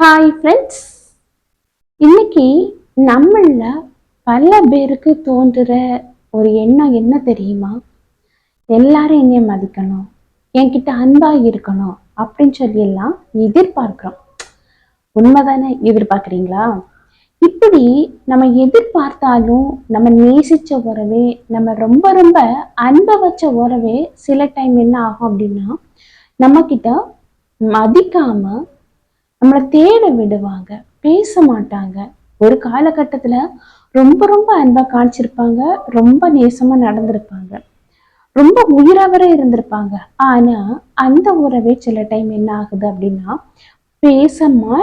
Hi friends இன்னைக்கு நம்மள பல பேருக்கு தோன்றுற ஒரு எண்ணம் என்ன தெரியுமா? எல்லாரும் என்னைய மதிக்கணும் என்கிட்ட அன்பா இருக்கணும் அப்படின்னு சொல்லி எல்லாம் எதிர்பார்க்கிறோம். உண்மைதானே? எதிர்பார்க்குறீங்களா? இப்படி நம்ம எதிர்பார்த்தாலும் நம்ம நேசிச்ச உறவே நம்ம ரொம்ப ரொம்ப அன்பை வச்ச உறவே சில டைம் என்ன ஆகும் அப்படின்னா நம்ம கிட்ட மதிக்காம நம்மளை தேட விடுவாங்க. பேச மாட்டாங்க. ஒரு காலகட்டத்துல ரொம்ப ரொம்ப அன்பா காமிச்சிருப்பாங்க. ரொம்ப நேசமா நடந்திருப்பாங்க. ரொம்ப உயிரவரை இருந்திருப்பாங்க. ஆனா அந்த உறவே சில டைம் என்ன ஆகுது அப்படின்னா பேசாம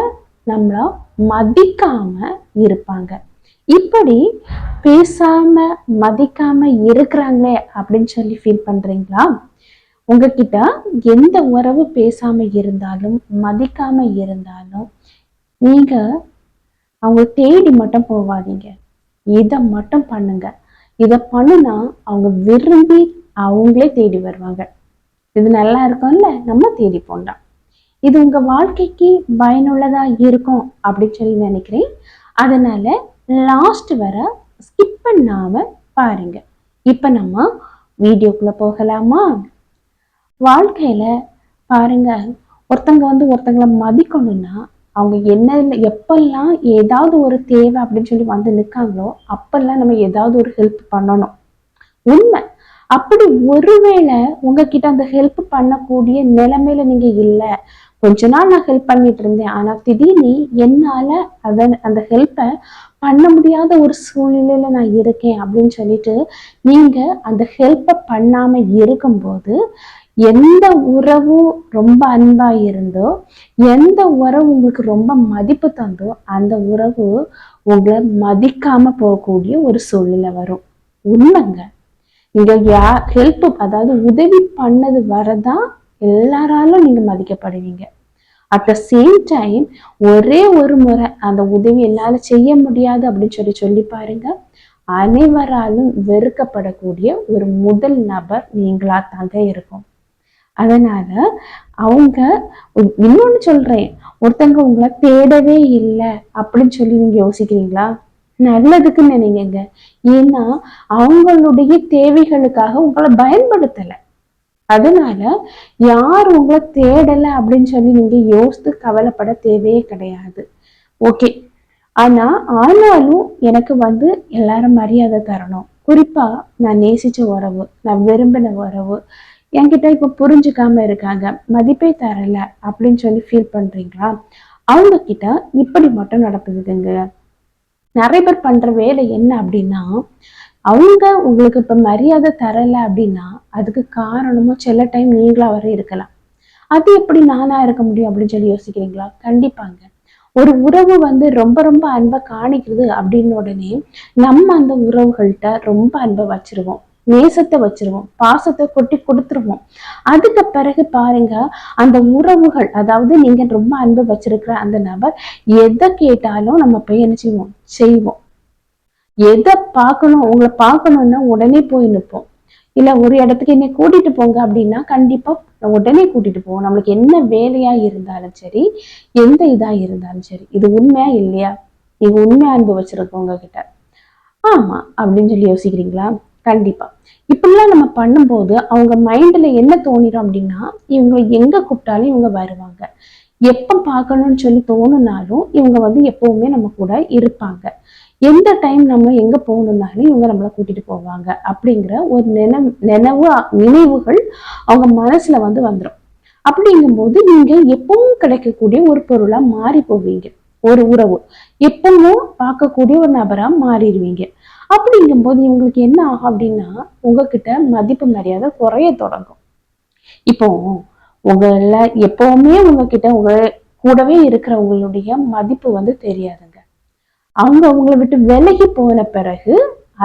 நம்மள மதிக்காம இருப்பாங்க. இப்படி பேசாம மதிக்காம இருக்கிறாங்களே அப்படின்னு சொல்லி ஃபீல் பண்றீங்களா? உங்ககிட்ட எந்த உறவு பேசாம இருந்தாலும் மதிக்காம இருந்தாலும் நீங்க அவங்க தேடி மட்டும் போகாதீங்க இதை மட்டும் பண்ணுங்க. இதை பண்ணுனா அவங்க விரும்பி அவங்களே தேடி வருவாங்க. இது நல்லா இருக்கும்ல? நம்ம தேடி போண்டோம் இது உங்க வாழ்க்கைக்கு பயனுள்ளதா இருக்கும் அப்படின்னு சொல்லி நினைக்கிறேன். அதனால லாஸ்ட் வர ஸ்கிப் பண்ணாம பாருங்க. இப்ப நம்ம வீடியோக்குள்ள போகலாமா? வாழ்க்கையில பாருங்க ஒருத்தங்க வந்து ஒருத்தங்களை மதிக்கணும்னா அவங்க என்ன எப்பெல்லாம் ஏதாவது ஒரு தேவை அப்படின்னு சொல்லி வந்து நிற்காங்களோ அப்பெல்லாம் நம்ம ஏதாவது ஒரு ஹெல்ப் பண்ணணும். உண்மை. அப்படி ஒருவேளை உங்ககிட்ட அந்த ஹெல்ப் பண்ணக்கூடிய நிலைமையில நீங்க இல்லை. கொஞ்ச நாள் நான் ஹெல்ப் பண்ணிட்டு இருந்தேன். ஆனா திடீர்னு என்னால அத அந்த ஹெல்ப்பை பண்ண முடியாத ஒரு சூழ்நிலையில நான் இருக்கேன் அப்படின்னு சொல்லிட்டு நீங்க அந்த ஹெல்ப்பை பண்ணாம இருக்கும்போது எந்த உறவு ரொம்ப அன்பா இருந்தோ எந்த உறவு உங்களுக்கு ரொம்ப மதிப்பு தந்தோ அந்த உறவு உங்களை மதிக்காம போகக்கூடிய ஒரு சூழ்நிலை வரும். உண்மைங்க. நீங்க யா ஹெல்ப் அதாவது உதவி பண்ணது வரதான் எல்லாராலும் நீங்க மதிக்கப்படுவீங்க. அட் த சேம் டைம் ஒரே ஒரு முறை அந்த உதவி என்னால செய்ய முடியாது அப்படின்னு சொல்லி சொல்லி பாருங்க. அனைவராலும் வெறுக்கப்படக்கூடிய ஒரு முதல் நபர் நீங்களா தாங்க இருக்கும். அதனால அவங்க இன்னொன்னு சொல்றேன். ஒருத்தங்க உங்களை தேடவே இல்லை அப்படின்னு சொல்லி நீங்க யோசிக்கிறீங்களா? நல்லதுக்கு நினைங்க ஏன்னா அவங்களுடைய தேவைகளுக்காக உங்களை பயன்படுத்தலை. அதனால யார் உங்களை தேடலை அப்படின்னு சொல்லி நீங்க யோசித்து கவலைப்பட தேவையே கிடையாது. ஓகே. ஆனா ஆனாலும் எனக்கு வந்து எல்லாரும் மரியாதை தரணும். குறிப்பா நான் நேசிச்ச உறவு நான் விரும்பின உறவு என்கிட்ட இப்போ புரிஞ்சுக்காம இருக்காங்க. மதிப்பே தரல அப்படின்னு சொல்லி ஃபீல் பண்றீங்களா? அவங்க கிட்ட இப்படி மட்டும் நடக்குதுங்க. நிறைய பேர் பண்ற வேலை என்ன அப்படின்னா அவங்க உங்களுக்கு இப்ப மரியாதை தரல அப்படின்னா அதுக்கு காரணமும் சில டைம் நீங்களா வர இருக்கலாம். அது எப்படி நானா இருக்க முடியும் அப்படின்னு சொல்லி யோசிக்கிறீங்களா? கண்டிப்பாங்க. ஒரு உறவு வந்து ரொம்ப ரொம்ப அன்பை காணிக்கிறது அப்படின்னு உடனே நம்ம அந்த உறவுகள்கிட்ட ரொம்ப அன்பை வச்சிருவோம். நேசத்தை வச்சிருவோம் பாசத்தை கொட்டி கொடுத்துருவோம். அதுக்கு பிறகு பாருங்க அந்த உறவுகள் அதாவது நீங்க ரொம்ப அன்பு வச்சிருக்கிற அந்த நபர் எதை கேட்டாலும் நம்ம போய் என்ன செய்வோம்? செய்வோம். எதை பார்க்கணும் உங்களை பார்க்கணும்னா உடனே போய் நிற்போம். இல்ல ஒரு இடத்துக்கு என்னை கூட்டிட்டு போங்க அப்படின்னா கண்டிப்பா உடனே கூட்டிட்டு போவோம். நம்மளுக்கு என்ன வேலையா இருந்தாலும் சரி எந்த இதா இருந்தாலும் சரி இது உண்மையா இல்லையா? நீங்க உண்மையா அன்பு வச்சிருக்கவங்க கிட்ட. ஆமா அப்படின்னு சொல்லி யோசிக்கிறீங்களா? கண்டிப்பா. இப்படிலாம் நம்ம பண்ணும்போது அவங்க மைண்ட்ல என்ன தோணிடும் அப்படின்னா இவங்க எங்க கூப்பிட்டாலும் இவங்க வருவாங்க. எப்ப பார்க்கணும்னு சொல்லி தோணுனாலும் இவங்க வந்து எப்பவுமே நம்ம கூட இருப்பாங்க. எந்த டைம் நம்ம எங்க போகணும்னாலும் இவங்க நம்மளை கூட்டிட்டு போவாங்க அப்படிங்கிற ஒரு நினை நினைவு நினைவுகள் அவங்க மனசுல வந்து வந்துடும் அப்படிங்கும்போது நீங்க எப்பவும் கிடைக்கக்கூடிய ஒரு பொருளா மாறி போவீங்க. ஒரு உறவு. எப்பவும் பார்க்கக்கூடிய ஒரு நபரா மாறிடுவீங்க. அப்படிங்கும்போது இவங்களுக்கு என்ன ஆகும் அப்படின்னா உங்ககிட்ட மதிப்பு மரியாதை குறைய தொடங்கும். இப்போ உங்கள எப்பவுமே உங்ககிட்ட உங்க கூடவே இருக்கிறவங்களுடைய மதிப்பு வந்து தெரியாதுங்க. அவங்க அவங்கள விட்டு விலகி போன பிறகு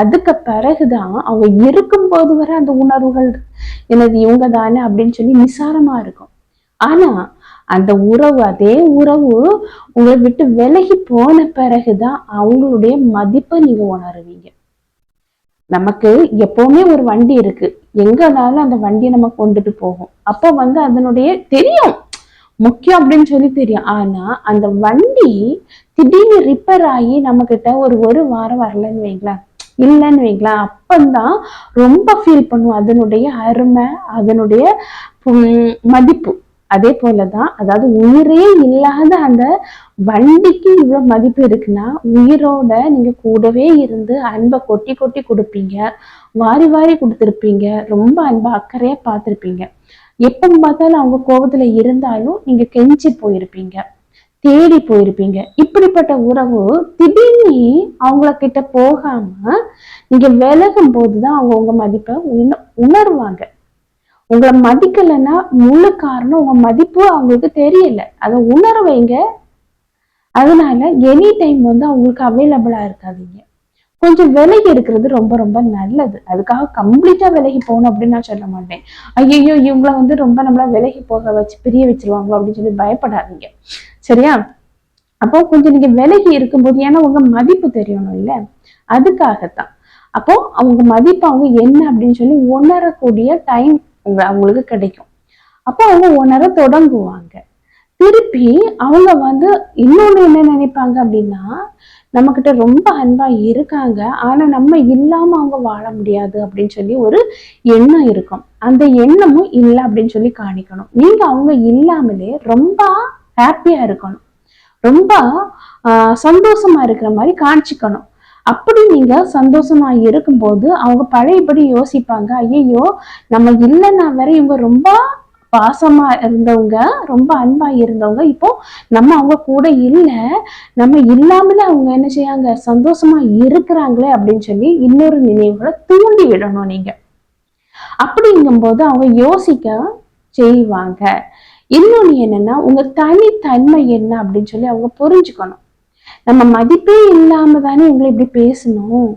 அதுக்கு பிறகுதான் அவங்க இருக்கும்போது வர அந்த உணர்வுகள் என்னது இவங்க தானே அப்படின்னு சொல்லி நிசாரமா இருக்கும். ஆனா அந்த உறவு அதே உறவு உங்களை விட்டு விலகி போன பிறகுதான் அவங்களுடைய மதிப்பை நீங்க உணருவீங்க. நமக்கு எப்பவுமே ஒரு வண்டி இருக்கு. எங்கனாலும் அந்த வண்டியை நம்ம கொண்டுட்டு போகும் அப்போ வந்து அதனுடைய தெரியும். முக்கியம் அப்படின்னு சொல்லி தெரியும். ஆனா அந்த வண்டி திடீர்னு ரிப்பேர் ஆகி நம்ம கிட்ட ஒரு ஒரு வாரம் வரலன்னு வைங்களேன். இல்லைன்னு வைங்களா அப்பந்தான் ரொம்ப ஃபீல் பண்ணுவோம். அதனுடைய அருமை அதனுடைய உம், மதிப்பு. அதே போலதான் அதாவது உயிரே இல்லாத அந்த வண்டிக்கு இவ்வளவு மதிப்பு இருக்குன்னா உயிரோட நீங்க கூடவே இருந்து அன்பை கொட்டி கொட்டி கொடுப்பீங்க. வாரி வாரி கொடுத்துருப்பீங்க. ரொம்ப அன்பா அக்கறையா பார்த்துருப்பீங்க. எப்போ பார்த்தாலும் அவங்க கோபத்துல இருந்தாலும் நீங்க கெஞ்சி போயிருப்பீங்க. தேடி போயிருப்பீங்க. இப்படிப்பட்ட உறவு திடீர்னு அவங்கள கிட்ட போகாம நீங்க விலகும் போதுதான் அவங்க உங்க மதிப்பை உணர்வாங்க. உங்களை மதிக்கலைன்னா முழு காரணம் உங்க மதிப்பு அவங்களுக்கு தெரியல. அதை உணர வைங்க. அதனால எனி டைம் வந்து அவங்களுக்கு அவைலபிளா இருக்காதீங்க. கொஞ்சம் விலகி இருக்கிறது ரொம்ப ரொம்ப நல்லது. அதுக்காக கம்ப்ளீட்டா விலகி போகணும் அப்படின்னு நான் சொல்ல மாட்டேன். ஐயோ இவங்களை வந்து ரொம்ப நம்மள விலகி போக வச்சு பிரிய வச்சிருவாங்களோ அப்படின்னு சொல்லி பயப்படாதீங்க. சரியா? அப்போ கொஞ்சம் நீங்க விலகி இருக்கும்போது ஏன்னா உங்க மதிப்பு தெரியணும் இல்ல? அதுக்காகத்தான். அப்போ அவங்க மதிப்பு அவங்க என்ன அப்படின்னு சொல்லி உணரக்கூடிய டைம் உங்க அவங்களுக்கு கிடைக்கும். அப்போ அவங்க உணர தொடங்குவாங்க. திருப்பி அவங்க வந்து இன்னொன்னு என்ன நினைப்பாங்க அப்படின்னா நம்மக்கிட்ட ரொம்ப அன்பா இருக்காங்க ஆனா நம்ம இல்லாம அவங்க வாழ முடியாது அப்படின்னு சொல்லி ஒரு எண்ணம் இருக்கும். அந்த எண்ணமும் இல்லை அப்படின்னு சொல்லி காணிக்கணும். நீங்க அவங்க இல்லாமலே ரொம்ப ஹாப்பியா இருக்கணும். ரொம்ப ஆஹ், சந்தோஷமா இருக்கிற மாதிரி காணிச்சிக்கணும். அப்படி நீங்க சந்தோஷமா இருக்கும்போது அவங்க பழையபடி யோசிப்பாங்க ஐயோ நம்ம இல்லைன்னா வேற இவங்க ரொம்ப பாசமா இருந்தவங்க ரொம்ப அன்பா இருந்தவங்க. இப்போ நம்ம அவங்க கூட இல்லை நம்ம இல்லாமலே அவங்க என்ன செய்யாங்க சந்தோஷமா இருக்கிறாங்களே அப்படின்னு சொல்லி இன்னொரு நினைவுகளை தூண்டி விடணும் நீங்க. அப்படிங்கும்போது அவங்க யோசிக்க செய்வாங்க. இன்னொன்னு என்னன்னா உங்க தனித்தன்மை என்ன அப்படின்னு சொல்லி அவங்க புரிஞ்சுக்கணும். நம்ம மதிப்பே இல்லாம தானே இவங்களை இப்படி பேசணும்?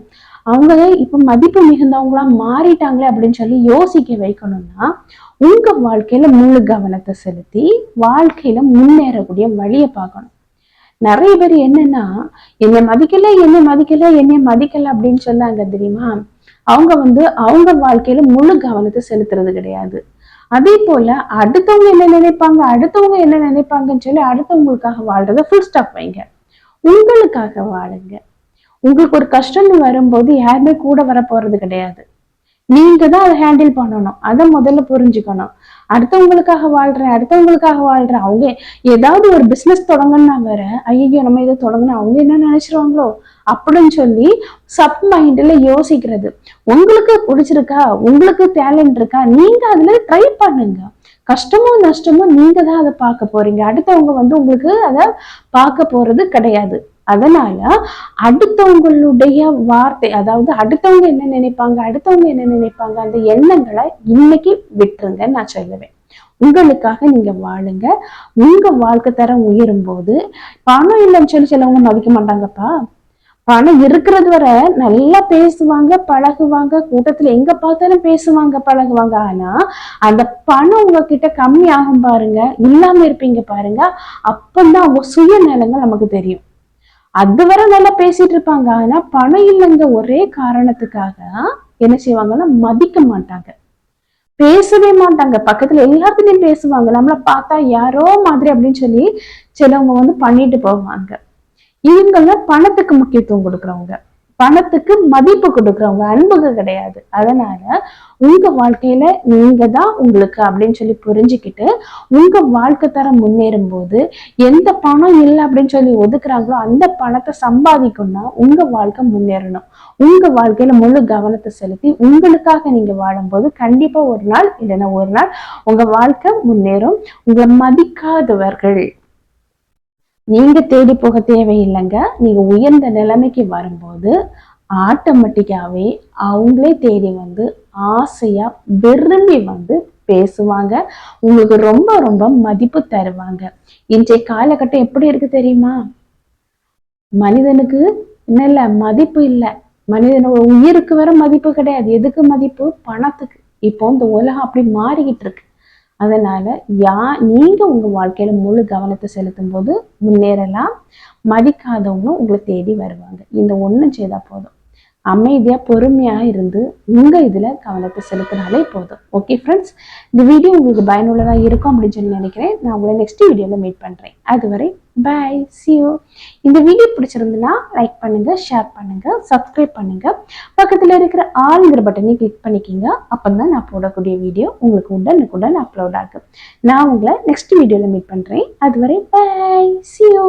அவங்க இப்ப மதிப்பு மிகுந்தவங்களா மாறிட்டாங்களே அப்படின்னு சொல்லி யோசிக்க வைக்கணும்னா உங்க வாழ்க்கையில முழு கவனத்தை செலுத்தி வாழ்க்கையில முன்னேறக்கூடிய வழியை பார்க்கணும். நிறைய பேர் என்னன்னா என்னை மதிக்கல என்னை மதிக்கல என்னை மதிக்கல அப்படின்னு சொன்னாங்க தெரியுமா? அவங்க வந்து அவங்க வாழ்க்கையில முழு கவனத்தை செலுத்துறது கிடையாது. அதே போல அடுத்தவங்க என்ன நினைப்பாங்க அடுத்தவங்க என்ன நினைப்பாங்கன்னு சொல்லி அடுத்தவங்களுக்காக வாழ்றத ஃபுல் ஸ்டாப் வைங்க. உங்களுக்காக வாழுங்க. உங்களுக்கு ஒரு கஷ்டம்னு வரும்போது யாருமே கூட வர போறது கிடையாது. நீங்க தான் அதை ஹேண்டில் பண்ணணும். அதை முதல்ல புரிஞ்சுக்கணும். அடுத்தவங்களுக்காக வாழ்றேன் அடுத்தவங்களுக்காக வாழ்றேன். அவங்க ஏதாவது ஒரு பிசினஸ் தொடங்கணும்னா வேற ஐயோ நம்ம இதை தொடங்கணும் அவங்க என்ன நினைச்சிருவாங்களோ? அப்படின்னு சொல்லி சப் மைண்ட்ல யோசிக்கிறது. உங்களுக்கு பிடிச்சிருக்கா? உங்களுக்கு டேலண்ட் இருக்கா? நீங்க அதுல ட்ரை பண்ணுங்க. கஷ்டமோ நஷ்டமோ நீங்க தான் அதை பார்க்க போறீங்க. அடுத்தவங்க வந்து உங்களுக்கு அதை பார்க்க போறது கிடையாது. அதனால அடுத்தவங்களுடைய வார்த்தை அதாவது அடுத்தவங்க என்ன நினைப்பாங்க அடுத்தவங்க என்ன நினைப்பாங்க அந்த எண்ணங்களை இன்னைக்கு விட்டுருங்க நான் சொல்லுவேன். உங்களுக்காக நீங்க வாழுங்க. உங்க வாழ்க்கை தரம் உயரும் போது பணம் இல்லைன்னு சொல்லி சிலவங்க மதிக்க மாட்டாங்கப்பா. பணம் இருக்கிறது வரை நல்லா பேசுவாங்க பழகுவாங்க கூட்டத்துல எங்க பார்த்தாலும் பேசுவாங்க பழகுவாங்க. ஆனா அந்த பணம் உங்ககிட்ட கம்மி ஆகும் பாருங்க இல்லாம இருப்பீங்க பாருங்க அப்பந்தான் அவங்க சுயநலங்கள் நமக்கு தெரியும். அதுவரை நல்லா பேசிட்டு இருப்பாங்க. ஆனா பணம் இல்லைங்க ஒரே காரணத்துக்காக என்ன செய்வாங்கன்னா மதிக்க மாட்டாங்க. பேசவே மாட்டாங்க. பக்கத்துல எல்லாத்துலயும் பேசுவாங்க. நம்மள பார்த்தா யாரோ மாதிரி அப்படின்னு சொல்லி சிலவங்க வந்து பண்ணிட்டு போவாங்க. இவங்கள பணத்துக்கு முக்கியத்துவம் கொடுக்குறவங்க. பணத்துக்கு மதிப்பு கொடுக்குறவங்க. அன்புக்கு கிடையாது. அதனால உங்க வாழ்க்கையில நீங்க தான் உங்களுக்கு அப்படின்னு சொல்லி புரிஞ்சுக்கிட்டு உங்க வாழ்க்கை தரம் முன்னேறும் போது எந்த பணம் இல்லை அப்படின்னு சொல்லி ஒதுக்குறாங்களோ அந்த பணத்தை சம்பாதிக்கணும்னா உங்க வாழ்க்கை முன்னேறணும். உங்க வாழ்க்கையில முழு கவனத்தை செலுத்தி உங்களுக்காக நீங்க வாழும்போது கண்டிப்பா ஒரு நாள் இல்லைன்னா ஒரு நாள் உங்க வாழ்க்கை முன்னேறும். உங்களை மதிக்காதவர்கள். நீங்க தேடி போக தேவையில்லைங்க. நீங்க உயர்ந்த நிலைமைக்கு வரும்போது ஆட்டோமேட்டிக்காவே அவங்களே தேடி வந்து ஆசையா விரும்பி வந்து பேசுவாங்க. உங்களுக்கு ரொம்ப ரொம்ப மதிப்பு தருவாங்க. இன்றைய காலகட்டம் எப்படி இருக்கு தெரியுமா? மனிதனுக்கு என்ன இல்ல மதிப்பு இல்லை. மனிதனோட உயிருக்கு வர மதிப்பு கிடையாது. எதுக்கு மதிப்பு? பணத்துக்கு. இப்போ இந்த உலகம் அப்படி மாறிக்கிட்டு இருக்கு. அதனால யா நீங்க உங்க வாழ்க்கையில முழு கவனத்தை செலுத்தும் போது முன்னேறலாம். மதிக்காதவங்களும் உங்களை தேடி வருவாங்க. இந்த ஒண்ணும் செய்தால் போதும். அமைதியாக பொறுமையாக இருந்து உங்கள் இதில் கவனத்தை செலுத்தினாலே போதும். ஓகே ஃப்ரெண்ட்ஸ் இந்த வீடியோ உங்களுக்கு பயனுள்ளதாக இருக்கும் அப்படின்னு சொல்லி நினைக்கிறேன். நான் உங்களை நெக்ஸ்ட் வீடியோவில் மீட் பண்ணுறேன் அதுவரை பாய் சியோ இந்த வீடியோ பிடிச்சிருந்துன்னா லைக் பண்ணுங்கள் ஷேர் பண்ணுங்கள் சப்ஸ்கிரைப் பண்ணுங்கள் பக்கத்தில் இருக்கிற ஆளுங்கிற பட்டனையும் கிளிக் பண்ணிக்கிங்க. அப்போ தான் நான் போடக்கூடிய வீடியோ உங்களுக்கு உடனுக்குடன் அப்லோட் ஆகும். நான் உங்களை நெக்ஸ்ட் வீடியோவில் மீட் பண்ணுறேன் அதுவரை பாய் சியோ